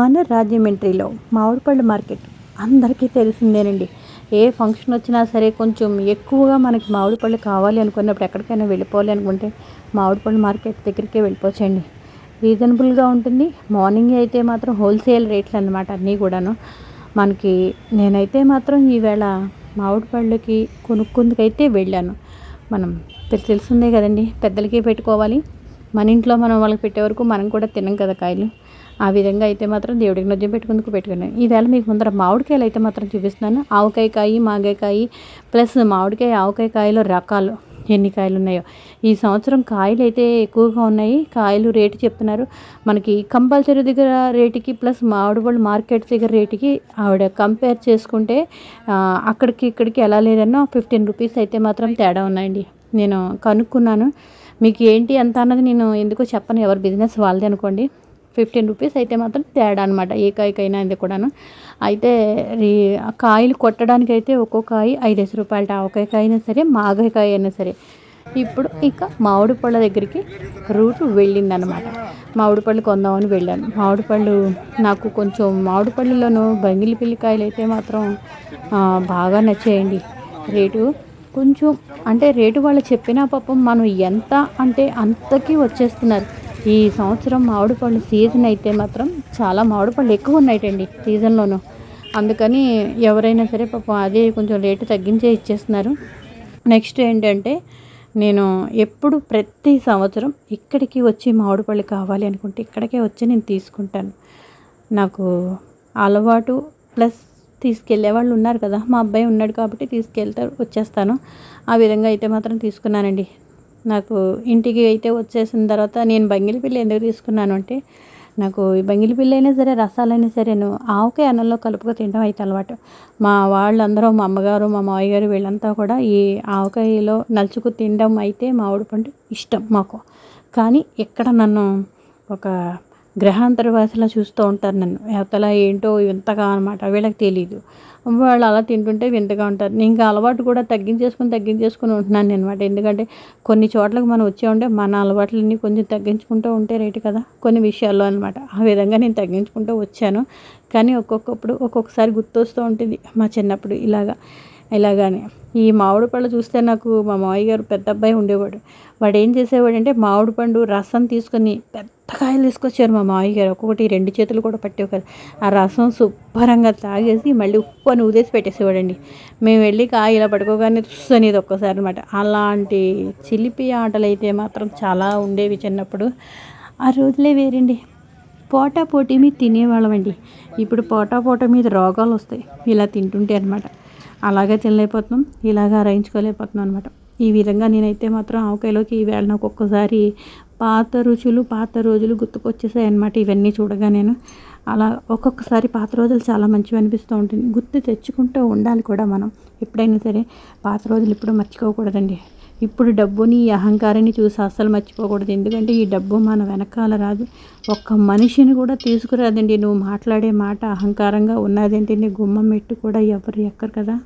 మన రాజమండ్రిలో మామిడిపళ్ళు మార్కెట్. అందరికీ తెలిసిందేనండి. ఏ ఫంక్షన్ వచ్చినా సరే కొంచెం ఎక్కువగా మనకి మామిడిపళ్ళు కావాలి అనుకున్నప్పుడు ఎక్కడికైనా వెళ్ళిపోవాలి అనుకుంటే మామిడిపళ్ళు మార్కెట్ దగ్గరికే వెళ్ళిపోవచ్చండి. రీజనబుల్గా ఉంటుంది. మార్నింగ్ అయితే మాత్రం హోల్సేల్ రేట్లు అనమాట అన్నీ కూడాను. మనకి నేనైతే మాత్రం ఈవేళ మామిడిపళ్ళకి కొనుక్కుందుకైతే వెళ్ళాను. మనం తెలిసిందే కదండి. పెద్దలకి పెట్టుకోవాలి. మన ఇంట్లో మనం వాళ్ళకి పెట్టే వరకు మనం కూడా తినం కదా కాయలు. ఆ విధంగా అయితే మాత్రం దేవుడికి నొజ్జం పెట్టుకుందుకు పెట్టుకున్నాను. ఈవేళ మీకు ముందర మామిడికాయలు అయితే మాత్రం చూపిస్తున్నాను. ఆవకాయ కాయి మాగాయకాయ ప్లస్ మామిడికాయ ఆవకాయ కాయలో రకాలు ఎన్ని కాయలు ఉన్నాయో. ఈ సంవత్సరం కాయలు అయితే ఎక్కువగా ఉన్నాయి. కాయలు రేటు చెప్తున్నారు. మనకి కంపల్సరీ దగ్గర రేటుకి ప్లస్ మామిడిపళ్ళు మార్కెట్ దగ్గర రేటుకి ఆవిడ కంపేర్ చేసుకుంటే అక్కడికి ఇక్కడికి ఎలా లేదన్నా ఫిఫ్టీన్ రూపీస్ అయితే మాత్రం తేడా ఉన్నాయండి. నేను కనుక్కున్నాను. మీకు ఏంటి ఎంత అన్నది నేను ఎందుకో చెప్పను. ఎవరి బిజినెస్ వాళ్ళది అనుకోండి. ఫిఫ్టీన్ రూపీస్ అయితే మాత్రం తేడా అనమాట ఏ కాయకైనా ఇది కూడాను. అయితే కాయలు కొట్టడానికి అయితే ఒక్కో కాయ ఐదేసి రూపాయలు ఒకే కాయ అయినా సరే మాగాయకాయ అయినా సరే. ఇప్పుడు ఇక మామిడి పళ్ళ దగ్గరికి రూటు వెళ్ళిందనమాట మామిడి పళ్ళు కొందామని వెళ్ళాను. మామిడి పళ్ళు నాకు కొంచెం మామిడి పళ్ళులోనూ బంగిలి పిల్లికాయలు అయితే మాత్రం బాగా నచ్చేయండి. రేటు కొంచెం అంటే రేటు వాళ్ళు చెప్పినా పాపం మనం ఎంత అంటే అంతకీ వచ్చేస్తున్నారు. ఈ సంవత్సరం మామిడి పళ్ళు సీజన్ అయితే మాత్రం చాలా మామిడి పళ్ళు ఎక్కువ ఉన్నాయటండి సీజన్లోనూ. అందుకని ఎవరైనా సరే పాపం అదే కొంచెం రేటు తగ్గించే ఇచ్చేస్తున్నారు. నెక్స్ట్ ఏంటంటే నేను ఎప్పుడు ప్రతి సంవత్సరం ఇక్కడికి వచ్చి మామిడి పళ్ళు కావాలి అనుకుంటే ఇక్కడికే వచ్చి నేను తీసుకుంటాను. నాకు అలవాటు ప్లస్ తీసుకెళ్ళే వాళ్ళు ఉన్నారు కదా మా అబ్బాయి ఉన్నాడు కాబట్టి తీసుకెళ్తారు వచ్చేస్తాను. ఆ విధంగా అయితే మాత్రం తీసుకున్నానండి. నాకు ఇంటికి అయితే వచ్చేసిన తర్వాత నేను బంగిలిపిల్లి ఎందుకు తీసుకున్నాను అంటే నాకు ఈ బంగిలిపిల్లి అయినా సరే రసాలైనా సరే నేను ఆవకాయ అన్నంలో కలుపుకొని తినడం అయితే అలవాటు. మా వాళ్ళందరూ మా అమ్మగారు మా మావయ్య గారు వీళ్ళంతా కూడా ఈ ఆవకాయలో నలుచుకు తినడం అయితే మామిడి పండు ఇష్టం మాకు. కానీ ఎక్కడ నన్ను ఒక గ్రహాంతరవాసులు చూస్తూ ఉంటారు నన్ను. అవతల ఏంటో వింతగా అనమాట వీళ్ళకి తెలియదు వాళ్ళు అలా తింటుంటే వింతగా ఉంటారు. ఇంకా అలవాటు కూడా తగ్గించేసుకుని తగ్గించేసుకుని ఉంటున్నాను అనమాట ఎందుకంటే కొన్ని చోట్లకు మనం వచ్చే ఉంటే మన అలవాట్లన్నీ కొంచెం తగ్గించుకుంటూ ఉంటే రేటు కదా. కొన్ని విషయాల్లో అనమాట ఆ విధంగా నేను తగ్గించుకుంటూ వచ్చాను. కానీ ఒక్కొక్కప్పుడు ఒక్కొక్కసారి గుర్తొస్తూ ఉంటుంది. మా చిన్నప్పుడు ఇలాగా ఇలాగానే ఈ మామిడి పళ్ళు చూస్తే నాకు మా మావయ్య గారు పెద్ద అబ్బాయి ఉండేవాడు. వాడు ఏం చేసేవాడు అంటే మామిడి పండు రసం తీసుకొని పెద్ద కాయలు తీసుకొచ్చారు మా మావయ్య గారు. ఒక్కొక్కటి రెండు చేతులు కూడా పట్టేవారు. ఆ రసం శుభ్రంగా తాగేసి మళ్ళీ ఉప్పు అని ఊదేసి పెట్టేసేవాడండి. మేము వెళ్ళి కాయ ఇలా పడుకోగానే అనేది ఒక్కసారి అనమాట అలాంటి చిలిపి ఆటలు అయితే మాత్రం చాలా ఉండేవి చిన్నప్పుడు. ఆ రోజులే వేరండి. పోటా పోటీ మీద తినేవాళ్ళమండి. ఇప్పుడు పోటా పోటా మీద రోగాలు వస్తాయి. ఇలా తింటుంటే అనమాట అలాగే తినలేకపోతున్నాం. ఇలాగ రాయించుకోలేకపోతున్నాం అనమాట ఈ విధంగా నేనైతే మాత్రం ఆవకాయలోకి ఈవేళ నాకు ఒక్కసారి పాత రుచులు పాత రోజులు గుర్తుకొచ్చేసాయి అనమాట ఇవన్నీ చూడగా నేను. అలా ఒక్కొక్కసారి పాత రోజులు చాలా మంచివి అనిపిస్తూ ఉంటుంది. గుర్తు తెచ్చుకుంటూ ఉండాలి కూడా మనం. ఎప్పుడైనా సరే పాత రోజులు ఇప్పుడు మర్చిపోకూడదండి. ఇప్పుడు డబ్బుని ఈ అహంకారాన్ని చూసి అస్సలు మర్చిపోకూడదు. ఎందుకంటే ఈ డబ్బు మన వెనకాల రాదు. ఒక్క మనిషిని కూడా తీసుకురాదండి. నువ్వు మాట్లాడే మాట అహంకారంగా ఉన్నదేంటి నీ గుమ్మం మెట్టు కూడా ఎవరు ఎక్కరు కదా.